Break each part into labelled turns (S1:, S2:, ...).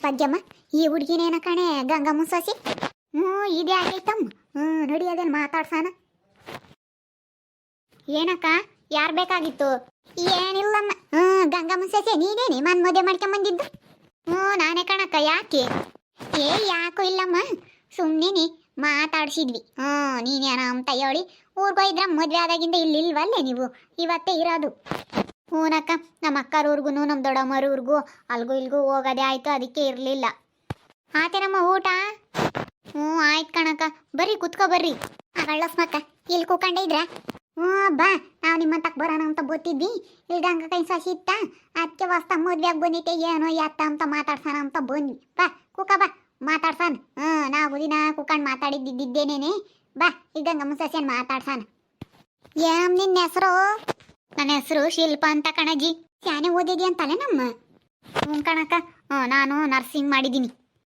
S1: ಪದ್ಯಮ್ಮ, ಈ ಹುಡುಗಿನೇನ ಕಣೆ ಗಂಗಮ್ಮ ಸೊಸಿ ಹ್ಞೂ, ಇದೇ ಆಗೈತಮ್ಮ. ಹ್ಞೂ, ನಡಿ ಅದೇನು ಮಾತಾಡ್ಸಾನ ಏನಕ್ಕ, ಯಾರು ಬೇಕಾಗಿತ್ತು? ಏನಿಲ್ಲಮ್ಮ. ಹ್ಞೂ ಗಂಗಮ್ಮ ಸೊಸಿ ನೀನೇನೆ ಮನ್ ಮದುವೆ ಮಾಡ್ಕೊಂಬಂದಿದ್ದು? ಹ್ಞೂ, ನಾನೇ ಕಣಕ್ಕ, ಯಾಕೆ? ಏ, ಯಾಕೋ ಇಲ್ಲಮ್ಮ. ಸುಮ್ಮನೆ ಮಾತಾಡ್ಸಿದ್ವಿ. ಹ್ಞೂ ನೀನೇನ ಅಂತ ಹೇಳಿ ಊರ್ಗೋಯ್ದ್ರ ಮದುವೆ ಆದಾಗಿಂದ ಇಲ್ಲಿ ಇಲ್ವಲ್ಲೇ ನೀವು? ಇವತ್ತೇ ಇರೋದು. ಹೂನಕ್ಕ ನಮ್ಮ ಅಕ್ಕರವ್ರಿಗೂ ನಮ್ಮ ದೊಡ್ಡಮ್ಮರವ್ರಿಗೂ ಅಲ್ಗೂ ಇಲ್ಗೂ ಹೋಗೋದೇ ಆಯ್ತು, ಅದಕ್ಕೆ ಇರಲಿಲ್ಲ. ಆತೇನಮ್ಮ ಊಟ? ಹ್ಞೂ, ಆಯ್ತು ಕಣಕ್ಕ. ಬರ್ರಿ, ಕುತ್ಕೋ ಬರ್ರಿ. ಅಗಳಸ್ಮಕ್ಕ ಇಲ್ಲಿ ಕೂಕಂಡೆ ಇದ್ರ? ಹ್ಞೂ, ಬಾ. ನಾವು ನಿಮ್ಮ ತಕ್ಕ ಬರೋಣ ಅಂತ ಗೊತ್ತಿದ್ವಿ ಇಲ್ಲಿ ಗಂಗ ಕೈ ಸಸಿ ಇತ್ತ? ಅದಕ್ಕೆ ವಸ್ತ ಮದ್ವೆಯಾಗ ಬಂದಿತ್ತೆ ಏನೋ ಎತ್ತ ಅಂತ ಮಾತಾಡ್ಸೋಣ ಅಂತ ಬಂದ್ವಿ. ಬಾ, ಕೂಕ ಬಾ. ಮಾತಾಡ್ಸಾನ ಹ್ಞೂ, ನಾವು ದಿನ ಕೂಕಂಡು ಮಾತಾಡಿದ್ದಿದ್ದೇನೇನೆ. ಬಾ ಈಗ ಗಂಗಮ್ಮ ಸಸಿಯನ್ ಮಾತಾಡ್ಸಾನ ಏಮ್ ನಿನ್ನ ಹೆಸರು? ನನ್ನ ಹೆಸರು ಶಿಲ್ಪ ಅಂತ ಕಣಜ್ಜಿ ಶಾನೆ ಓದಿದಿ ಅಂತಲೇ ನಮ್ಮ? ಹ್ಞೂ ಕಣಕ್ಕ ನಾನು ನರ್ಸಿಂಗ್ ಮಾಡಿದ್ದೀನಿ.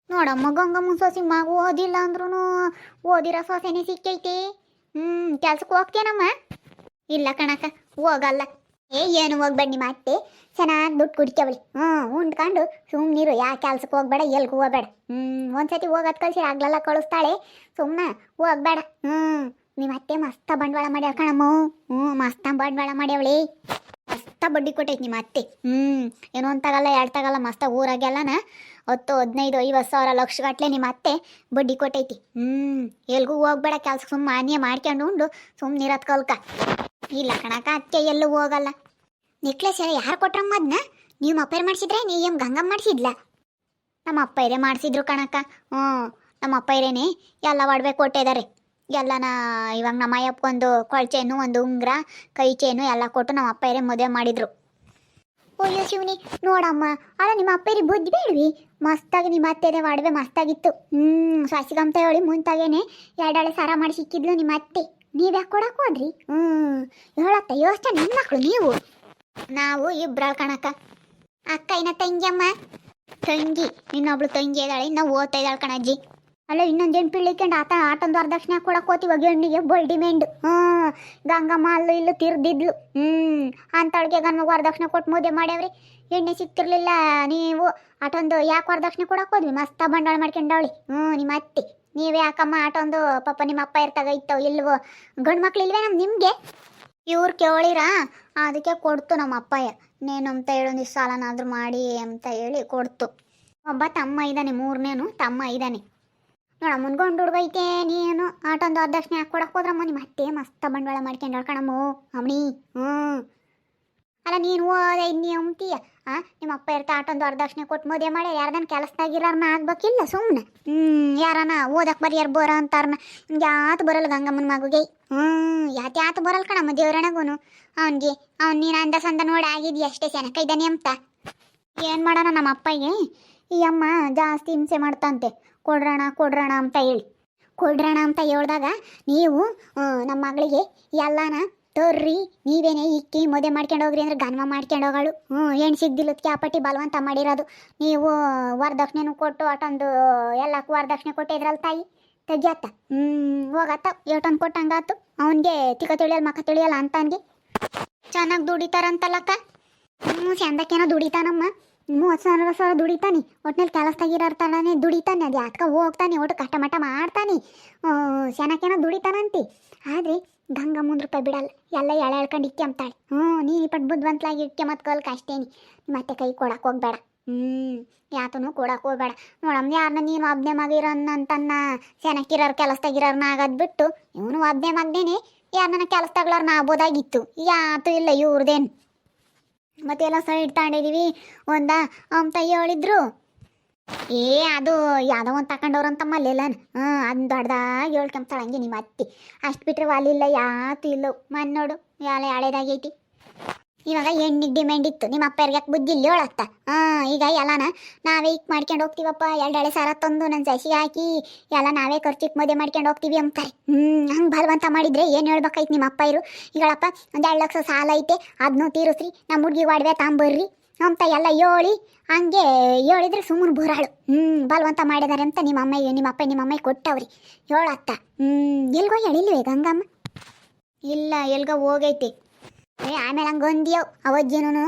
S1: ನೋಡಮ್ಮ, ಗಂಗಮ್ಮ ಸೊಸಿ ಮಗು ಓದಿಲ್ಲ ಅಂದ್ರೂ ಓದಿರೋ ಸೊಸೆನೇ ಸಿಕ್ಕೈತಿ. ಹ್ಞೂ ಕೆಲ್ಸಕ್ಕೆ ಹೋಗ್ತೇನಮ್ಮ ಇಲ್ಲ ಕಣಕ್ಕ ಹೋಗಲ್ಲ. ಏ, ಏನು ಹೋಗ್ಬೇಡ ಮತ್ತೆ. ಚೆನ್ನಾಗಿ ದುಡ್ಡು ಕುಡಿಕವಳಿ ಹ್ಞೂ ಉಂಡ್ಕೊಂಡು ಸುಮ್ಮನಿರು ಯಾ, ಕೆಲ್ಸಕ್ಕೆ ಹೋಗ್ಬೇಡ, ಎಲ್ಗೂ ಹೋಗ್ಬೇಡ. ಹ್ಞೂ ಒಂದ್ಸತಿ ಹೋಗೋದು ಕಳ್ಸಿ ಆಗ್ಲೆಲ್ಲ ಕಳಿಸ್ತಾಳೆ. ಸುಮ್ಮನೆ ಹೋಗ್ಬೇಡ. ಹ್ಞೂ ನಿಮ್ಮ ಅತ್ತೆ ಮಸ್ತ ಬಂಡವಾಳ ಮಾಡ್ಯಾಳ ಕಣಮ್ಮ. ಹ್ಞೂ, ಮಸ್ತ ಬಂಡವಾಳ ಮಾಡ್ಯಾವಳಿ. ಮಸ್ತ ಬಡ್ಡಿ ಕೊಟ್ಟೈತಿ ನಿಮ್ಮ ಅತ್ತೆ. ಹ್ಞೂ ಏನೋ ಅಂತಾಗಲ್ಲ ಎರಡು ತಗಲ್ಲ, ಮಸ್ತ ಊರಾಗೆಲ್ಲನ ಹತ್ತು, ಹದಿನೈದು, ಐವತ್ತು ಸಾವಿರ ಲಕ್ಷ ಗಟ್ಲೆ ನಿಮ್ಮ ಅತ್ತೆ ಬಡ್ಡಿ ಕೊಟ್ಟೈತಿ. ಹ್ಞೂ ಎಲ್ಗೂ ಹೋಗ್ಬೇಡ ಕೆಲಸ ಸುಮ್ಮನೆ ಮಾನ್ಯ ಮಾಡ್ಕೊಂಡು ಉಂಡು ಸುಮ್ಮನೆ ಇರೋದ್ ಕಲ್ಕ. ಇಲ್ಲ ಕಣಕ ಅತ್ತೆ ಎಲ್ಲೂ ಹೋಗಲ್ಲ. ನೆಕ್ಲೆಸ್ ಎಲ್ಲ ಯಾರು ಕೊಟ್ರಮ್ಮ ಅದನ್ನ ನೀವು ಮಪ್ಪೇರ್ ಮಾಡಿಸಿದ್ರೆ ನೀ ಎಂ ಗಂಗಮ್ಮ ಮಾಡಿಸಿದ್ಲ? ನಮ್ಮ ಅಪ್ಪ ಇರೇ ಮಾಡಿಸಿದ್ರು ಕಣಕ್ಕ. ಹ್ಞೂ, ನಮ್ಮ ಅಪ್ಪ ಇರೇನೆ ಎಲ್ಲ ಒಡವೆ ಕೊಟ್ಟಿದ್ದಾರೆ. ಎಲ್ಲನ ಇವಾಗ ನಮ್ಮ ಅಯ್ಯಪ್ಪಗೊಂದು ಕೊಳಚೇನು ಒಂದು ಉಂಗುರ, ಕೈ ಚೇನು ಎಲ್ಲ ಕೊಟ್ಟು ನಮ್ಮ ಅಪ್ಪಯ್ಯರೇ ಮದುವೆ ಮಾಡಿದ್ರು. ಅಯ್ಯೋ ಶಿವನಿ, ನೋಡಮ್ಮ, ಅಲ್ಲ ನಿಮ್ಮ ಅಪ್ಪಯ್ಯರಿ ಬುದ್ಧಿ ಬೇಡ್ವಿ? ಮಸ್ತಾಗಿ ನಿಮ್ಮ ಅತ್ತೆದೇ ಒಡವೆ ಮಸ್ತಾಗಿತ್ತು. ಹ್ಞೂ ಸಾಸಿಗಂತ ಹೇಳಿ ಮುಂತಾಗೇನೆ ಎರಡಳೆ ಸಾರ ಮಾಡಿ ಸಿಕ್ಕಿದ್ಲು ನಿಮ್ಮ ಅತ್ತೆ. ನೀವು ಯಾಕೆ ಕೊಡಕ್ಕೆ ಹೋದ್ರಿ? ಹ್ಞೂ ಹೇಳತ್ತ, ಯೋಚನೆ ನಿಮ್ಮ ಮಕ್ಕಳು ನೀವು. ನಾವು ಇಬ್ರ ಕಣಕ್ಕ. ಅಕ್ಕ ಇನ್ನ ತಂಗಿಯಮ್ಮ. ತಂಗಿ, ಇನ್ನೊಬ್ಳು ತಂಗಿ ಇದ್ದಾಳೆ, ಇನ್ನ ಓದ್ತಾ ಇದ್ದಾಳೆ ಕಣಜ್ಜಿ. ಅಲ್ಲ ಇನ್ನೊಂದೇನು ಪಿಳಿಕೊಂಡು ಆತ? ಆಟೊಂದು ವರದಕ್ಷಿಣೆ ಕೊಡಕ್ಕೆ ಹೋತಿವ ಗಂಡಿಗೆ ಬಲ್ ಡಿಮ್ಯಾಂಡ್ ಹ್ಞೂ. ಗಂಗಮ್ಮ ಅಲ್ಲೂ ಇಲ್ಲೂ ತಿರ್ದಿದ್ಲು. ಹ್ಞೂ. ಅಂತವಳಿಗೆ ಗಂಡ ವರದಕ್ಷಿಣೆ ಕೊಟ್ಟು ಮದುವೆ ಮಾಡ್ಯಾವ್ರಿ. ಎಣ್ಣೆ ಸಿಕ್ತಿರ್ಲಿಲ್ಲ ನೀವು. ಆಟೊಂದು ಯಾಕೆ ವರದಕ್ಷಿಣೆ ಕೊಡಕ್ಕೆ ಹೋದ್ವಿ? ಮಸ್ತ ಬಂಡವಾಳ ಮಾಡ್ಕೊಂಡವಳಿ. ಹ್ಞೂ, ನಿಮ್ಮ ಅತ್ತೆ. ನೀವೇ ಯಾಕಮ್ಮ ಆಟೊಂದು ಪಾಪ ನಿಮ್ಮ ಅಪ್ಪ ಇರ್ತಾಗ ಇತ್ತೋ ಇಲ್ವೋ? ಗಂಡು ಮಕ್ಳು ಇಲ್ವೇ ನಮ್ಮ ನಿಮಗೆ? ಇವ್ರು ಕೇಳಿರ ಅದಕ್ಕೆ ಕೊಡ್ತು ನಮ್ಮ ಅಪ್ಪಯ್ಯ. ನೇನು ಅಂತ ಹೇಳೊಂದಿಷ್ಟು ಸಾಲನಾದ್ರೂ ಮಾಡಿ ಅಂತ ಹೇಳಿ ಕೊಡ್ತು. ಒಬ್ಬ ತಮ್ಮ ಇದ್ದಾನೆ ಮೂರನೇನು ತಮ್ಮ ಇದ್ದಾನೆ ನೋಡ ಮುನ್ಕೊಂಡು ಹುಡುಗೈತೆ ನೀನು ಆಟೊಂದು ಅಧ್ಯಕ್ಷಣೆ ಹಾಕಿ ಕೊಡಕ್ಕೆ ಹೋದ್ರಮ್ಮ? ನಿಮ್ಮ ಅತ್ತೆ ಮಸ್ತ ಬಂಡವಾಳ ಮಾಡ್ಕೊಂಡು ಕಣಮ್ಮ ಅಮ್ಮಣಿ. ಹ್ಞೂ ಅಲ್ಲ, ನೀನು ಓದ ಇನ್ನಿ ಅಂತೀಯ ಆ, ನಿಮ್ಮ ಅಪ್ಪ ಇರ್ತಾ ಆಟೊಂದು ವರದಕ್ಷಿಣೆ ಕೊಟ್ಟು ಮದುವೆ ಮಾಡಿ ಯಾರ್ದನ್ ಕೆಲಸದಾಗಿರೋರ್ನ ಆಗ್ಬೇಕಿಲ್ಲ ಸುಮ್ಮನೆ ಹ್ಞೂ ಯಾರನ? ಓದಕ್ಕೆ ಬರಿಯಾರ, ಬೋರ ಅಂತಾರನ. ಯಾತು ಬರಲ್ಲ ಗಂಗಮ್ಮನ ಮಗುಗೆ. ಹ್ಞೂ ಯಾತಿ ಆತು ಬರಲ್ಲ ಕಣಮ್ಮ ದೇವ್ರಣಗೂನು ಅವನಿಗೆ, ಅವ್ನು ನೀನು ಅಂದ ಸಂದ ನೋಡಿ ಆಗಿದ್ಯ ಅಷ್ಟೇ ಸೆನಕ ಇದ್ದಾನೆ ಅಂತ. ಏನು ಮಾಡೋಣ ನಮ್ಮ ಅಪ್ಪಗೆ ಈ ಅಮ್ಮ ಜಾಸ್ತಿ ಹಿಂಸೆ ಮಾಡ್ತಂತೆ. ಕೊಡ್ರಣ ಕೊಡ್ರಣ ಅಂತ ಹೇಳಿ. ಕೊಡ್ರಣ ಅಂತ ಹೇಳಿದಾಗ ನೀವು ನಮ್ಮ ಮಗಳಿಗೆ ಎಲ್ಲಾನ ತರ್ರಿ, ನೀವೇನೇ ಇಕ್ಕಿ ಮದುವೆ ಮಾಡ್ಕೊಂಡು ಹೋಗ್ರಿ ಅಂದ್ರೆ ಗನ್ಮ ಮಾಡ್ಕೊಂಡು ಹೋಗಳು ಹ್ಞೂ ಹೆಣ್ಣು ಆ ಪಟ್ಟಿ ಬಲವಂತ ಮಾಡಿರೋದು. ನೀವು ವರದಕ್ಷಿಣೆನೂ ಕೊಟ್ಟು ಅಟೊಂದು ಎಲ್ಲಕ್ಕೂ ವರದಕ್ಷಿಣೆ ಕೊಟ್ಟಿದ್ರಲ್ಲ ತಾಯಿ? ತೆಗಿಯತ್ತ ಹ್ಞೂ ಹೋಗತ್ತ ಏಟೊಂದು ಕೊಟ್ಟಂಗಾತು? ಅವನಿಗೆ ತಿಕ್ಕ ತಿಳಿಯಲ್ಲ ಮಕ್ಕ ತಿಳಿಯಲ್ಲ ಅಂತಂದು ಚೆನ್ನಾಗಿ ದುಡಿತಾರಂತಲ್ಲಕ್ಕ ಹ್ಞೂ, ಚಂದಕ್ಕೇನೋ ದುಡಿತಾನಮ್ಮ. ಮೂವತ್ತು ಸಾವಿರ ಸಾವಿರ ದುಡಿತಾನೆ. ಒಟ್ನಲ್ಲಿ ಕೆಲಸದಾಗಿರೋರ್ತಾನೆ ದುಡಿತಾನೆ. ಅದು ಯಾತ್ಕ ಹೋಗ್ತಾನೆ, ಒಟ್ಟು ಕಷ್ಟಮಟ ಮಾಡ್ತಾನೆ. ಶನಕೇನೋ ದುಡಿತಾನಂತಿ. ಆದರೆ ಗಂಗ ಮುಂದ್ ರೂಪಾಯಿ ಬಿಡಲ್ಲ. ಎಲ್ಲ ಎಳೆ ಎಳ್ಕೊಂಡು ಇಕ್ಕೆಂಬ್ತಾಳೆ ಹ್ಞೂ, ನೀನು ಇಪ್ಪಟ್ಟು ಬುದ್ಧಿವಂತಲಾಗಿ ಕಲ್ಕ ಅಷ್ಟೇನಿ ಮತ್ತೆ ಕೈ ಕೊಡಕ್ಕೆ ಹೋಗ್ಬೇಡ. ಹ್ಞೂ ಯಾತನು ಕೊಡಕ್ಕೆ ಹೋಗ್ಬೇಡ. ನೋಡಮ್ಮ ಯಾರನ್ನ ನೀನು ಒಬ್ಬನೇ ಮಗ ಅಂತನ್ನ ಚೆನ್ನಾಗಿರೋರು ಕೆಲಸದಾಗಿರೋರ್ನ ಆಗೋದು ಬಿಟ್ಟು ಇವನು ಒಬ್ಬನೇ ಮಗನೇನೆ ಯಾರನ್ನ ಕೆಲಸದಾಗ್ಲವ್ರನ್ನ ಆಗ್ಬೋದಾಗಿತ್ತು. ಯಾತು ಇಲ್ಲ ಇವ್ರದೇನು. ಮತ್ತೆಲ್ಲ ಸೈಡ್ ತಗೊಂಡಿದೀವಿ ಒಂದ ತಯ್ಯ ಹೇಳಿದ್ರು ಏ, ಅದು ಯಾವುದೋ ಒಂದು ತಗೊಂಡವ್ರಂತ ಮಲ್ಲೆಲ್ಲನ ಹ್ಞೂ ಅದನ್ನ ದೊಡ್ಡದಾಗಿ ಹೇಳ್ಕೊಂತಾಳೆ ಹಂಗೆ ನಿಮ್ಮ ಅತ್ತಿ. ಅಷ್ಟು ಬಿಟ್ರೆ ವಾಲಿಲ್ಲ ಯಾತು ಇಲ್ಲ. ಮನ್ ನೋಡು, ಯಾಳೆ ಹಳೇದಾಗೈತಿ. ಇವಾಗ ಹೆಣ್ಣಿಗೆ ಡಿಮ್ಯಾಂಡ್ ಇತ್ತು. ನಿಮ್ಮ ಅಪ್ಪ ಯಾಕೆ ಬುದ್ಧಿ ಇಲ್ಲಿ ಹೇಳತ್ತ ಹಾಂ, ಈಗ ಎಲ್ಲಾನ ನಾವೇ ಈಗ ಮಾಡ್ಕೊಂಡು ಹೋಗ್ತೀವಪ್ಪ. ಎರಡು ಹಳೆ ಸಾರ ತಂದು ನನ್ನ ಸಸಿ ಹಾಕಿ ಎಲ್ಲ ನಾವೇ ಖರ್ಚಿಗೆ ಮದುವೆ ಮಾಡ್ಕೊಂಡು ಹೋಗ್ತೀವಿ ಅಂತಾರೆ. ಹ್ಞೂ ಹಂಗೆ ಬಲವಂತ ಮಾಡಿದ್ರೆ ಏನು ಹೇಳ್ಬೇಕಾಯ್ತು ನಿಮ್ಮ ಅಪ್ಪ ಇರು ಈಗಳಪ್ಪ ಒಂದು ಎರಡು ಲಕ್ಷ ಸಾಲ ಐತೆ ಅದನ್ನೂ ತೀರಿಸ್ರಿ. ನಮ್ಮ ಹುಡುಗಿ ಒಡವೆ ತಾಂಬರ್ರಿ. ಅಂತ ಎಲ್ಲ ಹೇಳಿ, ಹಂಗೆ ಹೇಳಿದ್ರೆ ಸುಮ್ಮನೆ ಬೋರಾಳು. ಹ್ಞೂ ಬಲವಂತ ಮಾಡಿದಾರೆ ಅಂತ ನಿಮ್ಮ ಅಮ್ಮ, ನಿಮ್ಮ ಅಪ್ಪ, ನಿಮ್ಮ ಅಮ್ಮ ಕೊಟ್ಟವ್ರಿ. ಹೇಳತ್ತ? ಹ್ಞೂ ಎಲ್ಗೋ ಹೇಳಿಲ್ವೇ ಗಂಗಮ್ಮ? ಇಲ್ಲ, ಎಲ್ಗ ಹೋಗೈತಿ. ಏ, ಆಮೇಲೆ ಹಂಗೆ ಒಂದಿಯೋ. ಅವಜ್ಜಿನೂ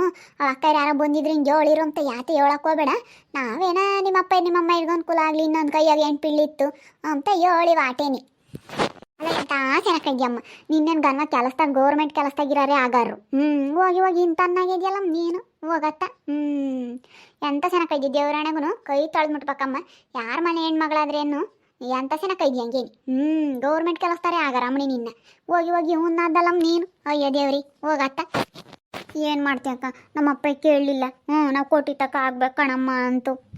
S1: ಅಕ್ಕ ಯಾರೋ ಬಂದಿದ್ರು ಹಿಂಗೆ ಹೇಳಿರು ಅಂತ ಯಾತಿ ಹೇಳಕ್ ಹೋಗ್ಬೇಡ. ನಾವೇನ ನಿಮ್ಮಪ್ಪ, ನಿಮ್ಮಮ್ಮ ಹಿಡ್ಕೊಂಡು ಕುಲ ಆಗಲಿ, ಇನ್ನೊಂದು ಕೈಯಾಗ ಎಂಟು ಪಿಳ್ಳಿತ್ತು ಅಂತ ಹೇಳಿ ವಾಟೇನಿ. ಅಲ್ಲ, ಎಂತ ಚೆನ್ನಾಗಿದ್ಯಮ್ಮ ನಿನ್ನೇನು ಗನ್ನ ಕೆಲಸದಾಗ ಗೌರ್ಮೆಂಟ್ ಕೆಲಸದಾಗಿರಾರೆ ಆಗಾರು ಹ್ಞೂ ಹೋಗಿ ಹೋಗಿ ಇಂತನ್ನಾಗಿದ್ಯಲ್ಲ ನೀನು? ಹೋಗತ್ತ? ಹ್ಞೂ ಎಂತ ಚೆನ್ನಾಗಿದ್ಯ ದೇವರಾಣಗೂ ಕೈ ತೊಳೆದು ಮುಟ್ಬೇಕಮ್ಮ. ಯಾರ ಮನೆ ಹೆಣ್ಮಗಳಾದ್ರೇನು? ಎಂತ ಚೆನ್ನಾಗಿದ್ಯ ಹಂಗೇನಿ ಹ್ಞೂ ಗೌರ್ಮೆಂಟ್ ಕೆಲಸ್ತಾರೆ ಆಗ ರಮಣಿ ನಿನ್ನ. ಹೋಗಿ ಹೋಗಿ ಹುನ್ನಾದಲ್ಲಮ್ಮ ನೀನು. ಅಯ್ಯ ದೇವ್ರಿ, ಹೋಗತ್ತ. ಏನು ಮಾಡ್ತೀಯಕ್ಕ? ನಮ್ಮ ಅಪ್ಪ ಕೇಳಲಿಲ್ಲ. ಹ್ಞೂ, ನಾವು ಕೋಟಿ ಆಗ್ಬೇಕು ಕಣಮ್ಮ ಅಂತು.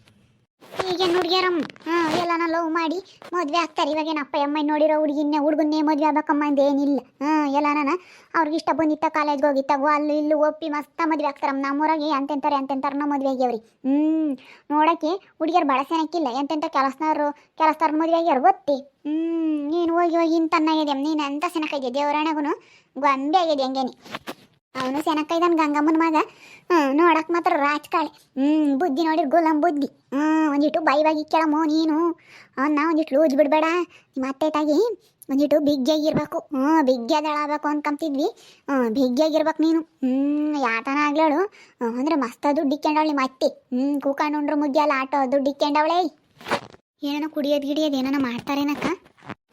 S1: ಈಗೇನು ಹುಡುಗಿಯರಮ್ಮ ಹಾಂ ಎಲ್ಲಾನ ಲವ್ ಮಾಡಿ ಮದುವೆ ಆಗ್ತಾರೆ. ಇವಾಗ ಏನಪ್ಪ ಅಮ್ಮ ನೋಡಿರೋ ಹುಡುಗಿನ್ನ, ಹುಡುಗನ್ನೇ ಮದುವೆ ಆಗ್ಬೇಕಮ್ಮ ಅಂದೇನಿಲ್ಲ ಹಾಂ ಎಲ್ಲಾನ ಅವ್ರಿಗೆ ಇಷ್ಟ ಬಂದಿತ್ತ ಕಾಲೇಜ್ಗೆ ಹೋಗಿತ್ತಾಗೋ ಅಲ್ಲಿ ಇಲ್ಲಿ ಒಪ್ಪಿ ಮಸ್ತ ಮದುವೆ ಆಗ್ತಾರಮ್ಮ ನಮ್ಮೂರಾಗೆ ಎಂತೆಂತಾರೆ ಎಂತೆಂತಾರನ್ನ ಮದುವೆ ಆಗ್ಯಾವ್ರಿ. ಹ್ಞೂ ನೋಡಕ್ಕೆ ಹುಡುಗಿಯರು ಭಾಳ ಸೆನಕ್ಕಿಲ್ಲ ಎಂತೆಂಥ ಕೆಲಸನವ್ರು, ಕೆಲಸದವ್ರ ಮದುವೆ ಆಗ್ಯಾರ ಗೊತ್ತಿ? ಹ್ಞೂ ನೀನು ಹೋಗಿ ಹೋಗಿ ಇಂತನ್ನಾಗಿದೆ ನೀನು ಎಂತ ಸೆನಕ್ಕಾಗಿದೆ ದೇವರಾಣಗೂ ಗೊಂಬೆ ಆಗಿದೆ ಹಂಗೇನಿ? ಅವನು ಸೆನಕ್ಕೈದನ್ ಗಂಗಮ್ಮನ ಮಗ. ಹ್ಞೂ ನೋಡಕ್ ಮಾತ್ರ ರಾಜಕಾಳಿ ಹ್ಞೂ ಬುದ್ಧಿ ನೋಡಿ ಗುಲಾಮ್ ಬುದ್ಧಿ. ಹ್ಞೂ ಒಂದಿಟ್ಟು ಬೈವಾಗಿ ಕೇಳಮ್ಮೋ ನೀನು. ಅವನ್ನ ಒಂದಿಟ್ಟು ಲೂಜ್ ಬಿಡಬೇಡ. ನಿಮ್ಮ ಅತ್ತೆ ತಾಗಿ ಒಂದಿಟ್ಟು ಬಿಗ್ಗಿಯಾಗಿರ್ಬೇಕು. ಹ್ಞೂ ಬಿಗ್ಗಿಯಾದಳಾಗಬೇಕು ಅನ್ಕೊಂತಿದ್ವಿ. ಹ್ಞೂ ಬಿಗ್ಗಿಯಾಗಿರ್ಬೇಕು ನೀನು. ಹ್ಞೂ ಯಾತನ ಆಗ್ಲಾಳು. ಅಂದ್ರೆ ಮಸ್ತ ದುಡ್ಡು ಇಕ್ಕೊಂಡವಳು ನಿಮ್ಮ ಅತ್ತೆ. ಹ್ಞೂ ಕೂಕಂಡುಂಡ್ರು ಮುದ್ದೆ ಅಲ್ಲ ಆಟೋ ದುಡ್ಡು ಇಕ್ಕೊಂಡವಳೆ ಏನೋ ಕುಡಿಯೋದು ಗಿಡಿಯೋದು ಏನಾನ ಮಾಡ್ತಾರೇನಕ್ಕ?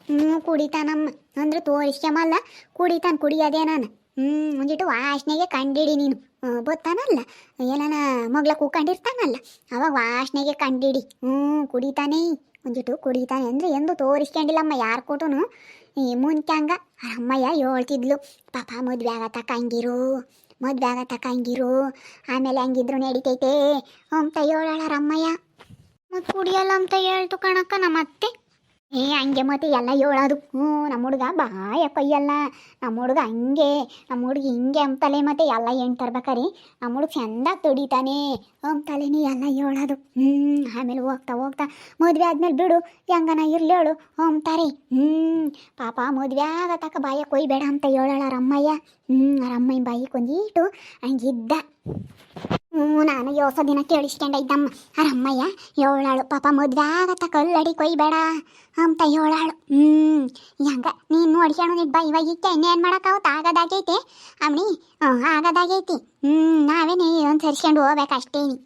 S1: ಹ್ಞೂ ಕುಡಿತಾನಮ್ಮ. ಅಂದ್ರೆ ತೋರಿಸ್ಕೊಂಬಲ್ಲ ಕುಡಿತಾನೆ ಕುಡಿಯೋದೇ ನಾನು. ಹ್ಞೂ ಒಂದಿಟ್ಟು ವಾಸನೆಗೆ ಕಂಡಿಡಿ ನೀನು. ಗೊತ್ತಾನಲ್ಲ ಏನನ ಮಗ್ಲ ಕೂಕೊಂಡಿರ್ತಾನಲ್ಲ. ಅವಾಗ ವಾಸನೆಗೆ ಕಂಡಿಡಿ. ಹ್ಞೂ ಕುಡಿತಾನೆ ಒಂದಿಟ್ಟು ಕುಡಿತಾನೆ. ಅಂದರೆ ಎಂದು ತೋರಿಸ್ಕೊಂಡಿಲ್ಲಮ್ಮ ಯಾರು ಕೊಟ್ಟನು ಈ ಮುಂಚಂಗ ಅಮ್ಮಯ್ಯ ಹೇಳ್ತಿದ್ಲು, ಪಾಪ ಮದುವೆ ಆಗ ಕಂಗಿರು. ಮದುವೆ ಆಗ ತಕಂಗಿರು ಆಮೇಲೆ ಹಂಗಿದ್ರು ನಡಿತೈತೆ. ಅಂತ ಅಮ್ಮಯ್ಯ. ಮತ್ತು ಕುಡಿಯಲ್ಲ ಅಂತ ಹೇಳ್ತು ಕಣಕ್ಕ ನಮ್ಮ ಅತ್ತೆ ಏ, ಹಂಗೆ ಮತ್ತೆ ಎಲ್ಲ ಹೇಳೋದು. ಹ್ಞೂ, ನಮ್ಮ ಹುಡುಗ ಬಾಯ ಕೊಯ್ಯಲ್ಲ. ನಮ್ಮ ಹುಡುಗ ಹಂಗೆ, ನಮ್ಮ ಹುಡುಗ ಹಿಂಗೆ ಅಂತಲೆ ಮತ್ತೆ ಎಲ್ಲ ಹೆಣ್ಣು ತರ್ಬೇಕಾರಿ. ನಮ್ಮ ಹುಡುಗ ಚಂದ ತುಡಿತಾನೆ ಅಂತಲೇನೆ ಎಲ್ಲ ಹೇಳೋದು. ಹ್ಞೂ, ಆಮೇಲೆ ಹೋಗ್ತಾ ಹೋಗ್ತಾ ಮದುವೆ ಆದ್ಮೇಲೆ ಬಿಡು, ಹೆಂಗನ ಇರ್ಲಿ ಹೇಳು ಅಂತಾರೆ ಹ್ಞೂ, ಪಾಪ ಮದುವೆ ತಕ ಬಾಯ ಕೊಯ್ಬೇಡ ಅಂತ ಹೇಳೋಳ ರಮ್ಮಯ್ಯ. ಹ್ಞೂ ರಮ್ಮಯ್ಯ ಬಾಯಿ ಕೊಂದೀಟು ಹಂಗಿದ್ದ. ಹ್ಞೂ, ನಾನು ಯೋಸ ದಿನ ಕೇಳಿಸ್ಕೊಂಡಿದ್ದಮ್ಮ ಆ ರಮ್ಮಯ್ಯ ಹೇಳಾಳು ಪಾಪ ಮದುವೆ ಆಗತ್ತ ಕಲ್ಲಡಿ ಕೊಯ್ಬೇಡ ಅಂತ ಹೇಳಾಳು ಹ್ಞೂ, ಹೆಂಗ? ನೀನು ನೋಡ್ಕೊಂಡು ನಿಡ್ ಬಾ. ಇವಾಗ ಇಕ್ಕೆ ಇನ್ನೇನು ಮಾಡೋಕ್ಕಾವತ್ತು ಆಗೋದಾಗೈತಿ. ಹ್ಞೂ ಆಗದಾಗೈತಿ. ಹ್ಞೂ ನಾವೇನೇ ಒಂದು ಸರಿಸ್ಕೊಂಡು ಹೋಗ್ಬೇಕು ಅಷ್ಟೇನಿ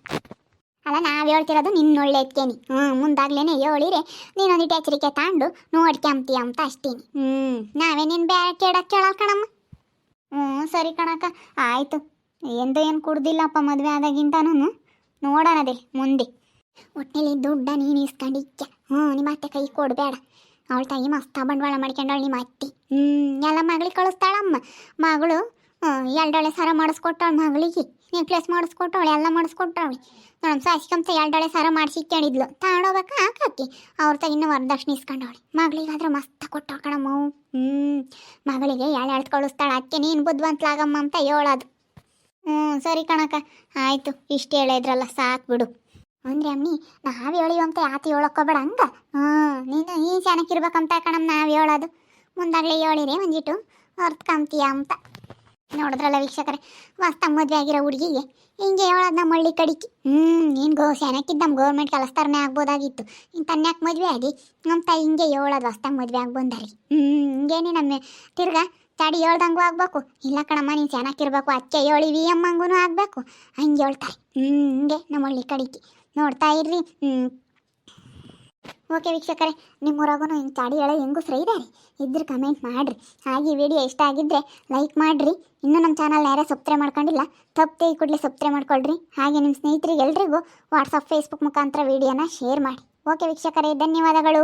S1: ಅಲ್ಲ, ನಾವು ಹೇಳ್ತಿರೋದು ನಿನ್ನ ಒಳ್ಳೆದ್ಕೇನಿ ಹ್ಞೂ ಮುಂದಾಗ್ಲೇ ಹೇಳಿರಿ. ನೀನೊಂದಿಟ್ಟು ಎಚ್ಚರಿಕೆ ತಾಂಡು ನೋಡ್ಕೊಂತೀಯ ಅಂತ ಅಷ್ಟೇನಿ ಹ್ಞೂ, ನಾವೇ ನೀನು ಬೇರೆ ಕೇಳಕ್ಕೆ ಕೇಳಲ್ಲ ಕಣಮ್ಮ. ಹ್ಞೂ, ಸರಿ ಕಣಕ್ಕ. ಆಯಿತು. ಎಂತ ಏನು ಕುಡ್ದಿಲ್ಲಪ್ಪ ಮದುವೆ ಆದಾಗಿಂತಾನು? ನೋಡೋಣದೆ ಮುಂದೆ. ಒಟ್ಟಿನಲ್ಲಿ ದುಡ್ಡ ನೀನು ಇಸ್ಕೊಂಡಿದ್ಯ ಹ್ಞೂ ನಿಮ್ಮ ಅತ್ತೆ ಕೈ ಕೊಡಬೇಡ. ಅವಳ ತಾಯಿ ಮಸ್ತ ಬಂಡವಾಳ ಮಾಡ್ಕೊಂಡವಳು ನಿಮ್ಮ ಅತ್ತೆ. ಹ್ಞೂ ಎಲ್ಲ ಮಗಳಿಗೆ ಕಳಿಸ್ತಾಳಮ್ಮ. ಮಗಳು ಎರಡೊಳೆ ಸರ ಮಾಡಿಸ್ಕೊಟ್ಟವಳು ಮಗಳಿಗೆ. ನೆಕ್ಲೆಸ್ ಮಾಡಿಸ್ಕೊಟ್ಟವಳು, ಎಲ್ಲ ಮಾಡಿಸ್ಕೊಟ್ಟವಳು. ನಮ್ಮ ಸಾಸಿಕಂಸ ಎರಡೊಳೆ ಸರ ಮಾಡಿಸಿಕ್ಕೊಂಡಿದ್ಲು ತಗೊಂಡೋಗ್ಬೇಕಾ ಹಾಕಾಕಿ ಅವ್ರ ತಗಿನ್ನ ವರದಕ್ಷಿಣೆ ಇಸ್ಕೊಂಡವಳು. ಮಗಳಿಗಾದ್ರೆ ಮಸ್ತ ಕೊಟ್ಟವಳು ಕಣಮ್ಮ. ಹ್ಞೂ ಮಗಳಿಗೆ ಎಳೆ ಎಳ್ದು ಕಳಿಸ್ತಾಳೆ. ಅದಕ್ಕೆ ನೀನು ಬುದ್ಧಿವಂತಲಾಗಮ್ಮ ಅಂತ ಹೇಳೋದು. ಹ್ಞೂ, ಸರಿ ಕಣಕ್ಕ. ಆಯಿತು, ಇಷ್ಟು ಹೇಳಿದ್ರಲ್ಲ, ಸಾಕು ಬಿಡು. ಅಂದ್ರೆ ಅಮ್ಮಿ, ನಾವು ಹೇಳಿವಂತೆ ಯಾತಿ ಹೇಳಕ್ಕೋಬೇಡ ಹಂಗ? ಹ್ಞೂ ನೀನು ಈ ಚೆನ್ನಾಗಿರ್ಬೇಕಂತ ಕಣಮ್ ನಾವು ಹೇಳೋದು. ಮುಂದಾಗಲೇ ಹೇಳಿರಿ ಒಂದಿಟ್ಟು ಹೊರ್ತ್ಕಂತೀಯ ಅಂತ. ನೋಡಿದ್ರಲ್ಲ ವೀಕ್ಷಕರೇ, ಮಸ್ತ ಮದುವೆ ಆಗಿರೋ ಹುಡುಗಿಗೆ. ಹಿಂಗೆ ಹೇಳೋದು ನಮ್ಮ ಹಳ್ಳಿ ಕಡಿಕೆ. ಹ್ಞೂ, ನೀನು ಗೋ ಸೆನಕ್ಕಿದ್ದ ನಮ್ಮ ಗೌರ್ಮೆಂಟ್ ಕೆಲಸದಾರನೇ ಆಗ್ಬೋದಾಗಿತ್ತು. ಇನ್ನು ತನ್ಯಾಕೆ ಮದುವೆ ಆಗಿ ನಮ್ಮ ತಾಯಿ ಹಿಂಗೆ ಹೇಳೋದು ಹೊಸ್ತಾಗ ಮದುವೆ ಆಗಿ ಬಂದಾರಿ ಹ್ಞೂ, ಹಿಂಗೇನೆ ನಮ್ಮ ತಿರ್ಗಾ ತಡಿ ಹೇಳ್ದಂಗೂ ಆಗ್ಬೇಕು. ಇಲ್ಲ ಕಣಮ್ಮ, ನೀನು ಚೆನ್ನಾಗಿರ್ಬೇಕು ಅಚ್ಚೆ ಹೇಳಿವಿ ಅಮ್ಮಂಗೂ ಆಗಬೇಕು. ಹಂಗೆ ಹೇಳ್ತಾರೆ ಹಿಂಗೆ ನಮ್ಮ ಹಳ್ಳಿ ಕಡಿಕೆ ನೋಡ್ತಾ ಇರ್ರಿ. ಓಕೆ ವೀಕ್ಷಕರೇ ನಿಮ್ಮೂರಾಗೂ ಹಿಂಗೆ ಚಾಡಿ ಹೇಳೋ ಹೆಂಗಸ್ರು ಇದ್ದಾರೆ ಇದ್ರೆ ಕಮೆಂಟ್ ಮಾಡಿರಿ. ಹಾಗೆ ವಿಡಿಯೋ ಇಷ್ಟ ಆಗಿದ್ದರೆ ಲೈಕ್ ಮಾಡಿರಿ. ಇನ್ನೂ ನಮ್ಮ ಚಾನಲ್ ಯಾರೇ ಸಬ್ಸ್ಕ್ರೈಬ್ ಮಾಡ್ಕೊಂಡಿಲ್ಲ ತಪ್ಪದೆ ಈ ಕೂಡಲೇ ಸಬ್ಸ್ಕ್ರೈಬ್ ಮಾಡ್ಕೊಳ್ರಿ. ಹಾಗೆ ನಿಮ್ಮ ಸ್ನೇಹಿತರಿಗೆ ಎಲ್ರಿಗೂ ವಾಟ್ಸಪ್ ಫೇಸ್ಬುಕ್ ಮುಖಾಂತರ ವಿಡಿಯೋನ ಶೇರ್ ಮಾಡಿ. ಓಕೆ ವೀಕ್ಷಕರೇ, ಧನ್ಯವಾದಗಳು.